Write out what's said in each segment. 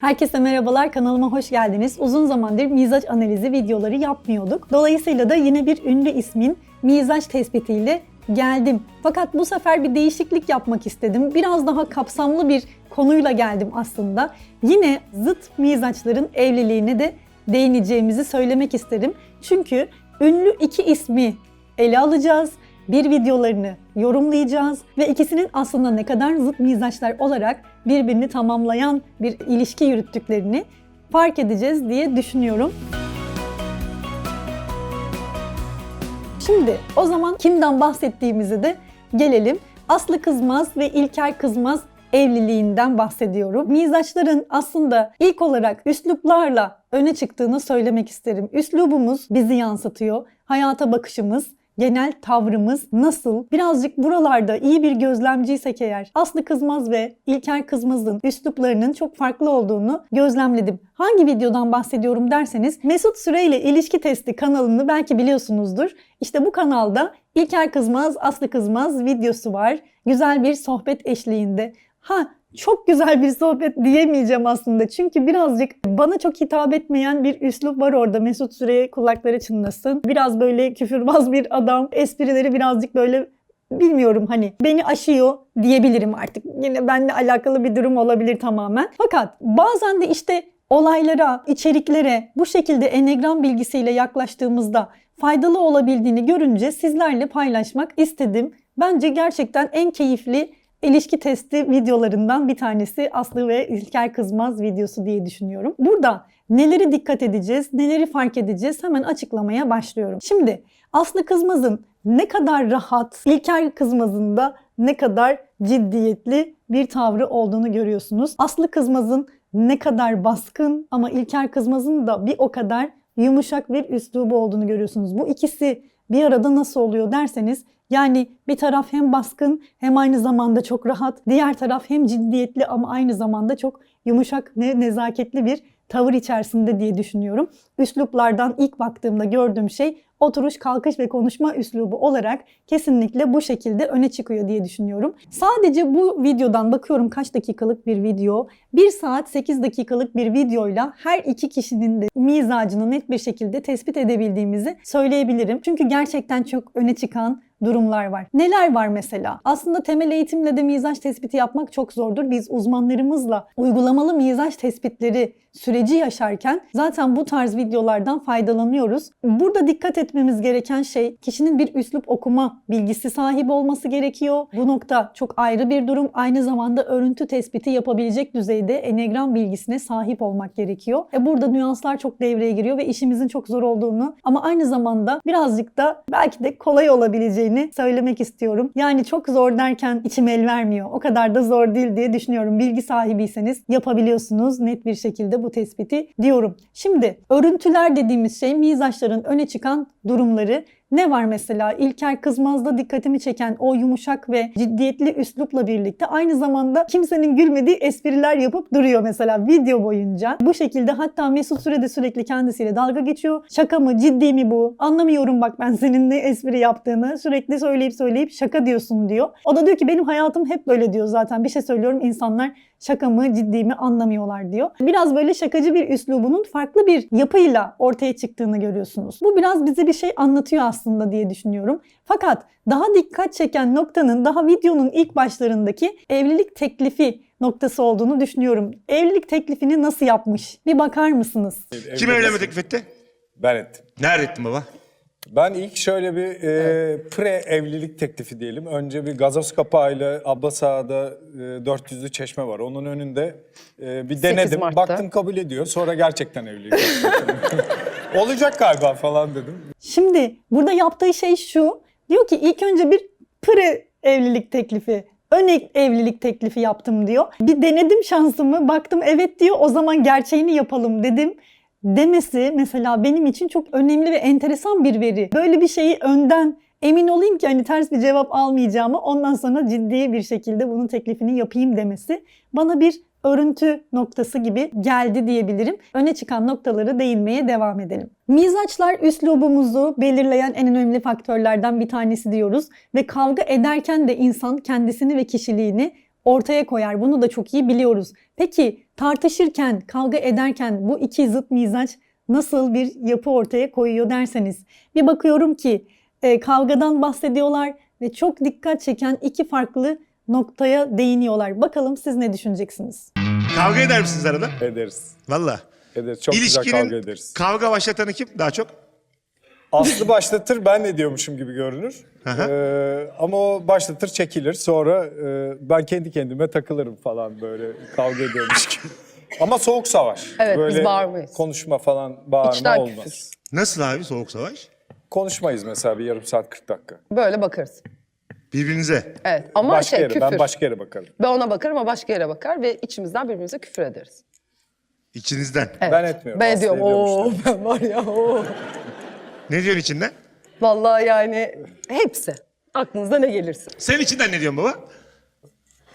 Herkese merhabalar, kanalıma hoş geldiniz. Uzun zamandır mizaç analizi videoları yapmıyorduk. Dolayısıyla da yine bir ünlü ismin mizaç tespitiyle geldim. Fakat bu sefer bir değişiklik yapmak istedim. Biraz daha kapsamlı bir konuyla geldim aslında. Yine zıt mizaçların evliliğine de değineceğimizi söylemek isterim. Çünkü ünlü iki ismi ele alacağız. Bir videolarını yorumlayacağız ve ikisinin aslında ne kadar zıt mizaçlar olarak birbirini tamamlayan bir ilişki yürüttüklerini fark edeceğiz diye düşünüyorum. Şimdi o zaman kimden bahsettiğimizi de gelelim. Aslı Kızmaz ve İlker Kızmaz evliliğinden bahsediyorum. Mizaçların aslında ilk olarak üsluplarla öne çıktığını söylemek isterim. Üslubumuz bizi yansıtıyor. Hayata bakışımız, genel tavrımız nasıl? Birazcık buralarda iyi bir gözlemciysek eğer Aslı Kızmaz ve İlker Kızmaz'ın üsluplarının çok farklı olduğunu gözlemledim. Hangi videodan bahsediyorum derseniz Mesut Süre ile ilişki testi kanalını belki biliyorsunuzdur. İşte bu kanalda İlker Kızmaz, Aslı Kızmaz videosu var. Güzel bir sohbet eşliğinde. Ha çok güzel bir sohbet diyemeyeceğim aslında. Çünkü birazcık bana çok hitap etmeyen bir üslup var orada. Mesut Süre'ye kulakları çınlasın. Biraz böyle küfürbaz bir adam. Esprileri birazcık böyle bilmiyorum hani beni aşıyor diyebilirim artık. Yine benimle alakalı bir durum olabilir tamamen. Fakat bazen de işte olaylara, içeriklere bu şekilde enegram bilgisiyle yaklaştığımızda faydalı olabildiğini görünce sizlerle paylaşmak istedim. Bence gerçekten en keyifli ilişki testi videolarından bir tanesi Aslı ve İlker Kızmaz videosu diye düşünüyorum. Burada neleri dikkat edeceğiz, neleri fark edeceğiz hemen açıklamaya başlıyorum. Şimdi Aslı Kızmaz'ın ne kadar rahat, İlker Kızmaz'ın da ne kadar ciddiyetli bir tavrı olduğunu görüyorsunuz. Aslı Kızmaz'ın ne kadar baskın ama İlker Kızmaz'ın da bir o kadar yumuşak bir üslubu olduğunu görüyorsunuz. Bu ikisi bir arada nasıl oluyor derseniz yani bir taraf hem baskın hem aynı zamanda çok rahat. Diğer taraf hem ciddiyetli ama aynı zamanda çok yumuşak ve nezaketli bir tavır içerisinde diye düşünüyorum. Üsluplardan ilk baktığımda gördüğüm şey oturuş, kalkış ve konuşma üslubu olarak kesinlikle bu şekilde öne çıkıyor diye düşünüyorum. Sadece bu videodan bakıyorum kaç dakikalık bir video. 1 saat 8 dakikalık bir videoyla her iki kişinin de mizacını net bir şekilde tespit edebildiğimizi söyleyebilirim. Çünkü gerçekten çok öne çıkan durumlar var. Neler var mesela? Aslında temel eğitimle de mizaç tespiti yapmak çok zordur. Biz uzmanlarımızla uygulamalı mizaç tespitleri süreci yaşarken zaten bu tarz videolardan faydalanıyoruz. Burada dikkat etmemiz gereken şey kişinin bir üslup okuma bilgisi sahibi olması gerekiyor. Bu nokta çok ayrı bir durum. Aynı zamanda örüntü tespiti yapabilecek düzeyde enegram bilgisine sahip olmak gerekiyor. E burada nüanslar çok devreye giriyor ve işimizin çok zor olduğunu ama aynı zamanda birazcık da belki de kolay olabileceğini söylemek istiyorum. Yani çok zor derken içim el vermiyor. O kadar da zor değil diye düşünüyorum. Bilgi sahibiyseniz yapabiliyorsunuz net bir şekilde bu tespiti diyorum. Şimdi örüntüler dediğimiz şey mizaçların öne çıkan durumları. Ne var mesela İlker Kızmaz'da dikkatimi çeken o yumuşak ve ciddiyetli üslupla birlikte aynı zamanda kimsenin gülmediği espriler yapıp duruyor mesela video boyunca. Bu şekilde hatta Mesut Süre sürekli kendisiyle dalga geçiyor. Şaka mı ciddi mi bu? Anlamıyorum bak ben senin ne espri yaptığını. Sürekli söyleyip söyleyip şaka diyorsun diyor. O da diyor ki benim hayatım hep böyle diyor zaten. Bir şey söylüyorum insanlar şaka mı ciddi mi anlamıyorlar diyor. Biraz böyle şakacı bir üslubunun farklı bir yapıyla ortaya çıktığını görüyorsunuz. Bu biraz bize bir şey anlatıyor aslında diye düşünüyorum. Fakat daha dikkat çeken noktanın daha videonun ilk başlarındaki evlilik teklifi noktası olduğunu düşünüyorum. Evlilik teklifini nasıl yapmış? Bir bakar mısınız? Kim evlenme teklif etti? Ben ettim. Nerede ettin baba? Ben ilk şöyle bir e, pre evlilik teklifi diyelim. Önce bir gazoz kapağıyla Abbasağa'da e, 400'lü çeşme var. Onun önünde e, bir denedim. Baktım kabul ediyor. Sonra gerçekten evlilik. Olacak galiba falan dedim. Şimdi burada yaptığı şey şu. Diyor ki ilk önce bir pre evlilik teklifi ön evlilik teklifi yaptım diyor. Bir denedim şansımı. Baktım evet diyor. O zaman gerçeğini yapalım dedim demesi mesela benim için çok önemli ve enteresan bir veri. Böyle bir şeyi önden emin olayım ki hani ters bir cevap almayacağımı ondan sonra ciddi bir şekilde bunun teklifini yapayım demesi bana bir örüntü noktası gibi geldi diyebilirim. Öne çıkan noktaları değinmeye devam edelim. Mizaçlar üslubumuzu belirleyen en önemli faktörlerden bir tanesi diyoruz ve kavga ederken de insan kendisini ve kişiliğini ortaya koyar. Bunu da çok iyi biliyoruz. Peki tartışırken, kavga ederken bu iki zıt mizaç nasıl bir yapı ortaya koyuyor derseniz bir bakıyorum ki e, kavgadan bahsediyorlar ve çok dikkat çeken iki farklı noktaya değiniyorlar. Bakalım siz ne düşüneceksiniz? Kavga eder misiniz arada? Ederiz. Valla. Ederiz. Çok güzel kavga ederiz. kavga başlatanı kim daha çok? Aslı başlatır ben ne diyormuşum gibi görünür. Ee, ama o başlatır çekilir. Sonra e, ben kendi kendime takılırım falan böyle kavga ediyormuş gibi. Ama soğuk savaş. Evet, biz böyle bağırmayız. Konuşma falan bağırma İçten olmaz. küfür. Nasıl abi soğuk savaş? Konuşmayız mesela bir yarım saat 40 dakika. Böyle bakarız. Birbirinize. Evet ama başka şey yere, küfür. ben başka yere bakarım. Ben ona bakarım ama başka yere bakar ve içimizden birbirimize küfür ederiz. İçinizden. Evet. Ben etmiyorum, Ben Aslı ediyorum. ediyormuş Oo, ben var ya. oo. Ne diyorsun içinden? Vallahi yani hepsi. Aklınıza ne gelirse. Sen içinden ne diyorsun baba?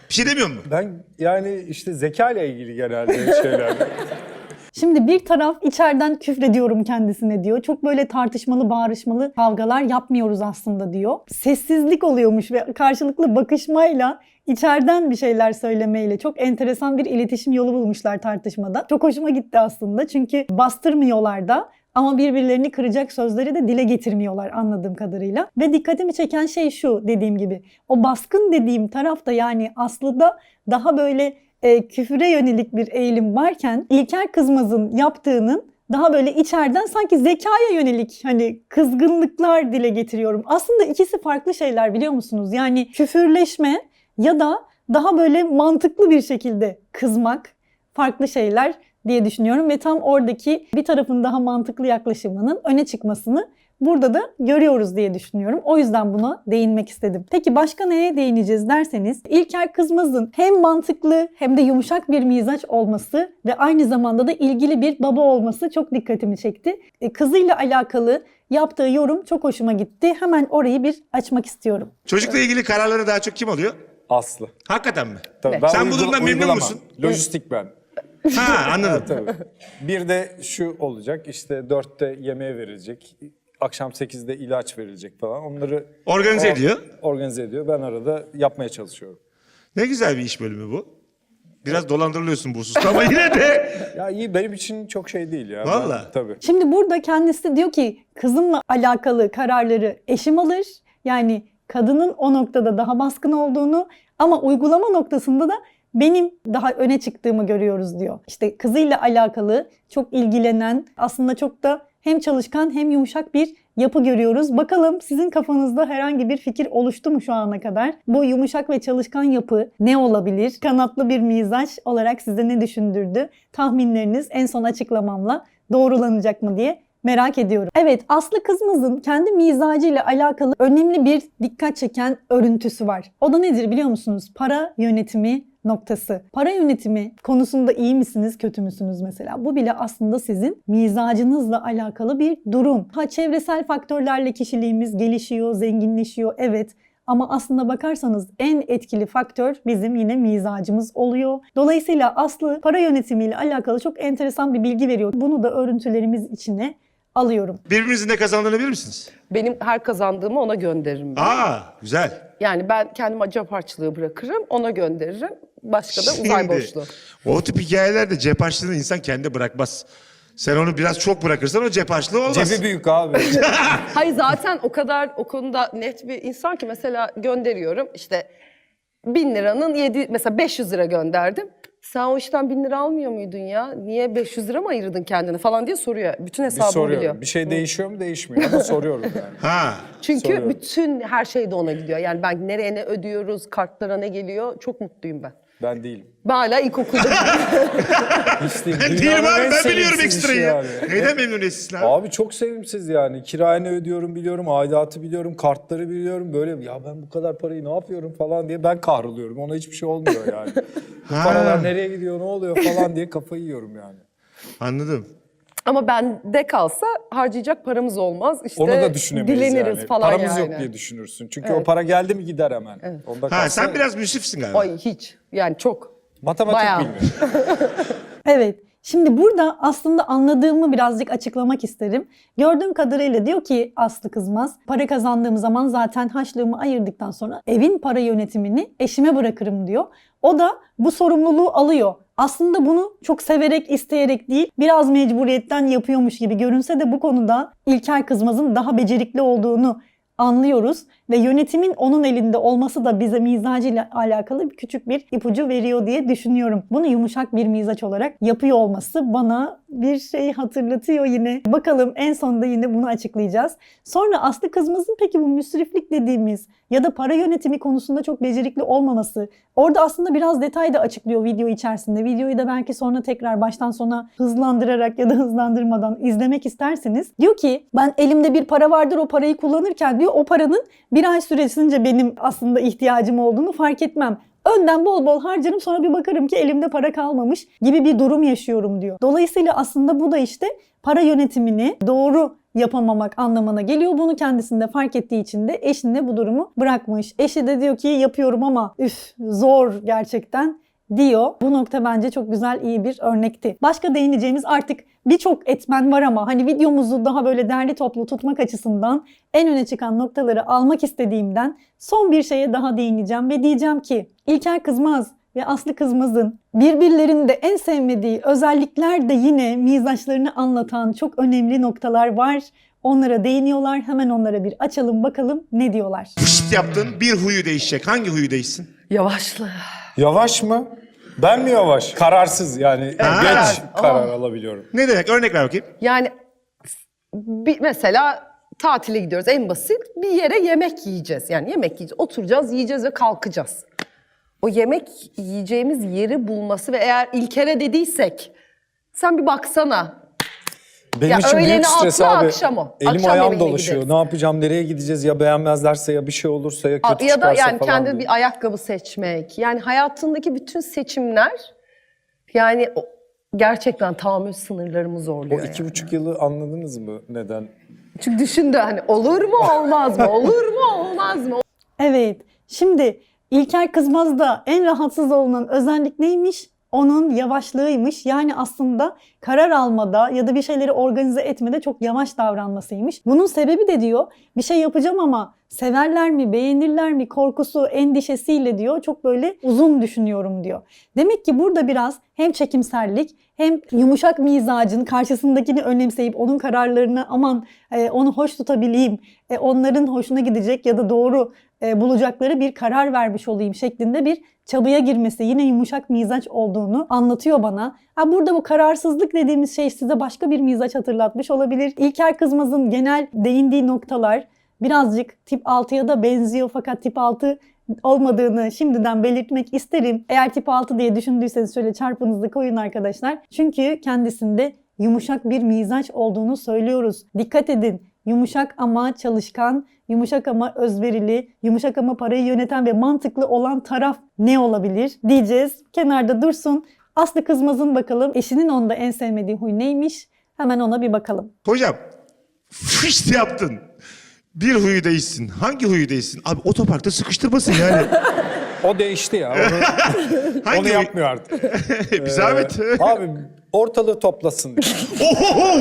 Bir şey demiyor musun? Ben yani işte zeka ile ilgili genelde şeyler. Şimdi bir taraf içeriden küfrediyorum kendisine diyor. Çok böyle tartışmalı, bağrışmalı kavgalar yapmıyoruz aslında diyor. Sessizlik oluyormuş ve karşılıklı bakışmayla içeriden bir şeyler söylemeyle çok enteresan bir iletişim yolu bulmuşlar tartışmada. Çok hoşuma gitti aslında çünkü bastırmıyorlar da ama birbirlerini kıracak sözleri de dile getirmiyorlar anladığım kadarıyla. Ve dikkatimi çeken şey şu dediğim gibi. O baskın dediğim tarafta yani aslında daha böyle e, küfüre yönelik bir eğilim varken İlker Kızmaz'ın yaptığının daha böyle içeriden sanki zekaya yönelik hani kızgınlıklar dile getiriyorum. Aslında ikisi farklı şeyler biliyor musunuz? Yani küfürleşme ya da daha böyle mantıklı bir şekilde kızmak farklı şeyler diye düşünüyorum ve tam oradaki bir tarafın daha mantıklı yaklaşımının öne çıkmasını burada da görüyoruz diye düşünüyorum. O yüzden buna değinmek istedim. Peki başka neye değineceğiz derseniz İlker Kızmaz'ın hem mantıklı hem de yumuşak bir mizaç olması ve aynı zamanda da ilgili bir baba olması çok dikkatimi çekti. E, Kızıyla alakalı yaptığı yorum çok hoşuma gitti. Hemen orayı bir açmak istiyorum. Çocukla ilgili kararları daha çok kim alıyor? Aslı. Hakikaten mi? Tabii, Evet. ben Sen bu uygula- durumdan memnun musun? Lojistik ben. Ha anladım. Tabii. Bir de şu olacak işte dörtte yemeğe verilecek. Akşam 8'de ilaç verilecek falan. Onları Organize o ediyor. Organize ediyor. Ben arada yapmaya çalışıyorum. Ne güzel bir iş bölümü bu. Biraz dolandırılıyorsun bu hususta ama yine de. Ya iyi benim için çok şey değil ya. Vallahi. Ben, tabii. Şimdi burada kendisi diyor ki kızımla alakalı kararları eşim alır. Yani kadının o noktada daha baskın olduğunu ama uygulama noktasında da benim daha öne çıktığımı görüyoruz diyor. İşte kızıyla alakalı çok ilgilenen aslında çok da hem çalışkan hem yumuşak bir yapı görüyoruz. Bakalım sizin kafanızda herhangi bir fikir oluştu mu şu ana kadar? Bu yumuşak ve çalışkan yapı ne olabilir? Kanatlı bir mizaç olarak size ne düşündürdü? Tahminleriniz en son açıklamamla doğrulanacak mı diye merak ediyorum. Evet Aslı Kızmaz'ın kendi mizacıyla alakalı önemli bir dikkat çeken örüntüsü var. O da nedir biliyor musunuz? Para yönetimi noktası. Para yönetimi konusunda iyi misiniz, kötü müsünüz mesela? Bu bile aslında sizin mizacınızla alakalı bir durum. Ha çevresel faktörlerle kişiliğimiz gelişiyor, zenginleşiyor. Evet ama aslında bakarsanız en etkili faktör bizim yine mizacımız oluyor. Dolayısıyla Aslı para yönetimiyle alakalı çok enteresan bir bilgi veriyor. Bunu da örüntülerimiz içine alıyorum. Birbirinizin ne kazandığını bilir misiniz? Benim her kazandığımı ona gönderirim. ben. Aa güzel. Yani ben kendime cep harçlığı bırakırım, ona gönderirim. Başka da uzay Şimdi, boşluğu. O tip hikayelerde cep harçlığını insan kendi bırakmaz. Sen onu biraz çok bırakırsan o cep harçlığı olmaz. Cebi büyük abi. Hayır zaten o kadar o konuda net bir insan ki mesela gönderiyorum işte bin liranın yedi mesela 500 lira gönderdim. Sen o işten bin lira almıyor muydun ya? Niye 500 lira mı ayırdın kendine falan diye soruyor. Bütün Bir soruyorum. biliyor. Bir şey değişiyor mu değişmiyor ama soruyorum yani. Ha. Çünkü soruyorum. bütün her şey de ona gidiyor. Yani ben nereye ne ödüyoruz, kartlara ne geliyor çok mutluyum ben. Ben değilim. Ben hala ilkokulda Hiç. Ben değilim abi en ben biliyorum ekstrayı. yani. Neyden memnuniyetsizsin abi? Abi çok sevimsiz yani. Kirayı ödüyorum biliyorum, aidatı biliyorum, kartları biliyorum. Böyle ya ben bu kadar parayı ne yapıyorum falan diye ben kahroluyorum. Ona hiçbir şey olmuyor yani. bu paralar nereye gidiyor, ne oluyor falan diye kafayı yiyorum yani. Anladım. Ama bende kalsa harcayacak paramız olmaz. İşte Onu da düşünemeyiz dileniriz yani. falan Paramız yani. yok diye düşünürsün. Çünkü Evet. o para geldi mi gider hemen. Onda Ha kalsa- sen biraz müsrifsin galiba. Ay hiç. Yani çok. Matematik Bayağı. bilmiyorum. Evet. Şimdi burada aslında anladığımı birazcık açıklamak isterim. Gördüğüm kadarıyla diyor ki Aslı Kızmaz, para kazandığım zaman zaten haçlığımı ayırdıktan sonra evin para yönetimini eşime bırakırım diyor. O da bu sorumluluğu alıyor. Aslında bunu çok severek, isteyerek değil, biraz mecburiyetten yapıyormuş gibi görünse de bu konuda İlker Kızmaz'ın daha becerikli olduğunu anlıyoruz ve yönetimin onun elinde olması da bize mizacıyla alakalı bir küçük bir ipucu veriyor diye düşünüyorum. Bunu yumuşak bir mizaç olarak yapıyor olması bana bir şey hatırlatıyor yine. Bakalım en sonunda yine bunu açıklayacağız. Sonra Aslı Kızmaz'ın peki bu müsriflik dediğimiz ya da para yönetimi konusunda çok becerikli olmaması. Orada aslında biraz detay da açıklıyor video içerisinde. Videoyu da belki sonra tekrar baştan sona hızlandırarak ya da hızlandırmadan izlemek isterseniz. Diyor ki ben elimde bir para vardır o parayı kullanırken diyor o paranın bir ay süresince benim aslında ihtiyacım olduğunu fark etmem. Önden bol bol harcarım sonra bir bakarım ki elimde para kalmamış gibi bir durum yaşıyorum diyor. Dolayısıyla aslında bu da işte para yönetimini doğru yapamamak anlamına geliyor. Bunu kendisinde fark ettiği için de eşine bu durumu bırakmış. Eşi de diyor ki yapıyorum ama üf zor gerçekten diyor. Bu nokta bence çok güzel iyi bir örnekti. Başka değineceğimiz artık birçok etmen var ama hani videomuzu daha böyle derli toplu tutmak açısından en öne çıkan noktaları almak istediğimden son bir şeye daha değineceğim ve diyeceğim ki İlker Kızmaz ve Aslı Kızmaz'ın birbirlerinde en sevmediği özellikler de yine mizaçlarını anlatan çok önemli noktalar var. Onlara değiniyorlar. Hemen onlara bir açalım bakalım ne diyorlar. Fışt yaptın bir huyu değişecek. Hangi huyu değişsin? Yavaşlı. Yavaş mı? Ben mi yavaş? Kararsız yani Ha. geç karar alabiliyorum. Ne demek? Örnek ver bakayım. Yani bir, mesela tatile gidiyoruz en basit. Bir yere yemek yiyeceğiz. Yani yemek yiyeceğiz. Oturacağız, yiyeceğiz ve kalkacağız. O yemek yiyeceğimiz yeri bulması ve eğer İlker'e dediysek sen bir baksana. Benim Ya için büyük stres atla, abi. akşam o. Elim Akşam ayağım dolaşıyor. gideriz. Ne yapacağım, nereye gideceğiz? Ya beğenmezlerse ya bir şey olursa ya kötü ya da yani falan kendi diye. bir ayakkabı seçmek. Yani hayatındaki bütün seçimler yani o- gerçekten tahammül sınırlarımı O zorluyor. yani. iki buçuk yılı anladınız mı neden? Çünkü düşün de hani olur mu olmaz mı? Olur mu olmaz mı? Evet. Şimdi İlker Kızmaz'da en rahatsız olunan özellik neymiş? Onun yavaşlığıymış. Yani aslında karar almada ya da bir şeyleri organize etmede çok yavaş davranmasıymış. Bunun sebebi de diyor bir şey yapacağım ama severler mi, beğenirler mi korkusu, endişesiyle diyor çok böyle uzun düşünüyorum diyor. Demek ki burada biraz hem çekimserlik hem yumuşak mizacın karşısındakini önemseyip onun kararlarını aman e, onu hoş tutabileyim, e, onların hoşuna gidecek ya da doğru bulacakları bir karar vermiş olayım şeklinde bir çabaya girmesi yine yumuşak mizaç olduğunu anlatıyor bana. Ha burada bu kararsızlık dediğimiz şey size başka bir mizaç hatırlatmış olabilir. İlker Kızmaz'ın genel değindiği noktalar birazcık tip 6'ya da benziyor fakat tip 6 olmadığını şimdiden belirtmek isterim. Eğer tip 6 diye düşündüyseniz şöyle çarpınızda koyun arkadaşlar. Çünkü kendisinde yumuşak bir mizaç olduğunu söylüyoruz. Dikkat edin. Yumuşak ama çalışkan, yumuşak ama özverili, yumuşak ama parayı yöneten ve mantıklı olan taraf ne olabilir diyeceğiz. Kenarda dursun. Aslı Kızmaz'ın bakalım eşinin onda en sevmediği huy neymiş? Hemen ona bir bakalım. Hocam fışt yaptın. Bir huyu değişsin. Hangi huyu değişsin? Abi otoparkta sıkıştırmasın yani. O değişti ya. Onu, onu yapmıyor artık. bir zahmet. Abi ortalığı toplasın. Ohoho!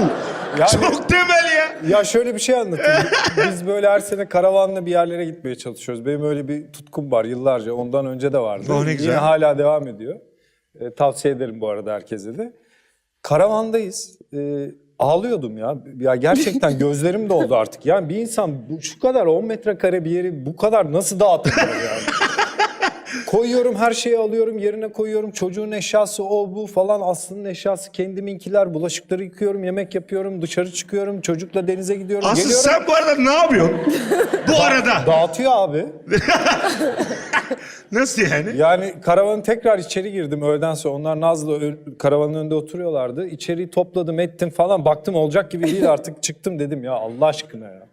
Yani- Çok temel ya. Ya şöyle bir şey anlatayım. Biz böyle her sene karavanla bir yerlere gitmeye çalışıyoruz. Benim öyle bir tutkum var yıllarca. Ondan önce de vardı. Oh, ne güzel. Yine hala devam ediyor. E, tavsiye ederim bu arada herkese de. Karavandayız. E, ağlıyordum ya. Ya gerçekten gözlerim doldu artık. Yani bir insan bu, şu kadar 10 metrekare bir yeri bu kadar nasıl dağıtabilir yani? Koyuyorum her şeyi alıyorum yerine koyuyorum. Çocuğun eşyası o bu falan. Aslı'nın eşyası kendiminkiler. Bulaşıkları yıkıyorum, yemek yapıyorum, dışarı çıkıyorum. Çocukla denize gidiyorum. Aslı Geliyorum. sen bu arada ne yapıyorsun? bu arada. Dağıtıyor abi. Nasıl yani? Yani karavanı tekrar içeri girdim öğleden sonra. Onlar Nazlı ö- karavanın önünde oturuyorlardı. İçeriği topladım ettim falan. Baktım olacak gibi değil artık çıktım dedim ya Allah aşkına ya.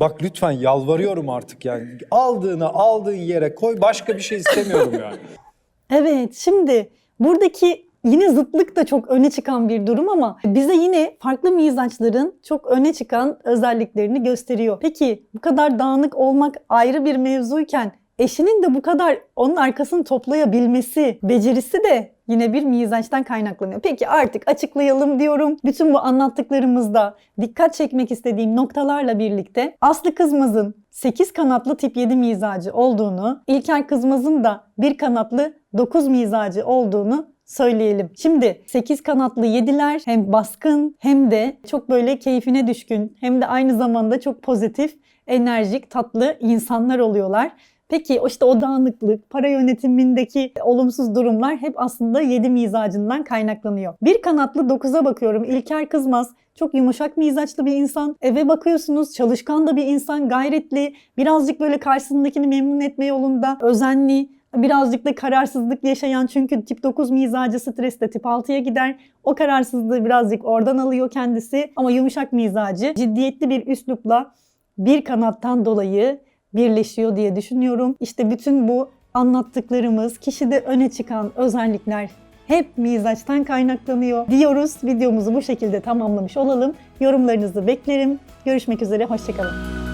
Bak lütfen yalvarıyorum artık yani. Aldığını aldığın yere koy başka bir şey istemiyorum yani. Evet şimdi buradaki yine zıtlık da çok öne çıkan bir durum ama bize yine farklı mizaçların çok öne çıkan özelliklerini gösteriyor. Peki bu kadar dağınık olmak ayrı bir mevzuyken eşinin de bu kadar onun arkasını toplayabilmesi, becerisi de yine bir mizaçtan kaynaklanıyor. Peki artık açıklayalım diyorum. Bütün bu anlattıklarımızda dikkat çekmek istediğim noktalarla birlikte Aslı Kızmaz'ın 8 kanatlı tip 7 mizacı olduğunu, İlker Kızmaz'ın da bir kanatlı 9 mizacı olduğunu söyleyelim. Şimdi 8 kanatlı yediler hem baskın hem de çok böyle keyfine düşkün hem de aynı zamanda çok pozitif, enerjik, tatlı insanlar oluyorlar. Peki işte o dağınıklık, para yönetimindeki olumsuz durumlar hep aslında 7 mizacından kaynaklanıyor. Bir kanatlı 9'a bakıyorum. İlker Kızmaz çok yumuşak mizaçlı bir insan. Eve bakıyorsunuz çalışkan da bir insan, gayretli, birazcık böyle karşısındakini memnun etme yolunda özenli, birazcık da kararsızlık yaşayan çünkü tip 9 mizacı streste tip 6'ya gider. O kararsızlığı birazcık oradan alıyor kendisi ama yumuşak mizacı ciddiyetli bir üslupla bir kanattan dolayı birleşiyor diye düşünüyorum. İşte bütün bu anlattıklarımız kişide öne çıkan özellikler hep mizaçtan kaynaklanıyor diyoruz. Videomuzu bu şekilde tamamlamış olalım. Yorumlarınızı beklerim. Görüşmek üzere, hoşçakalın.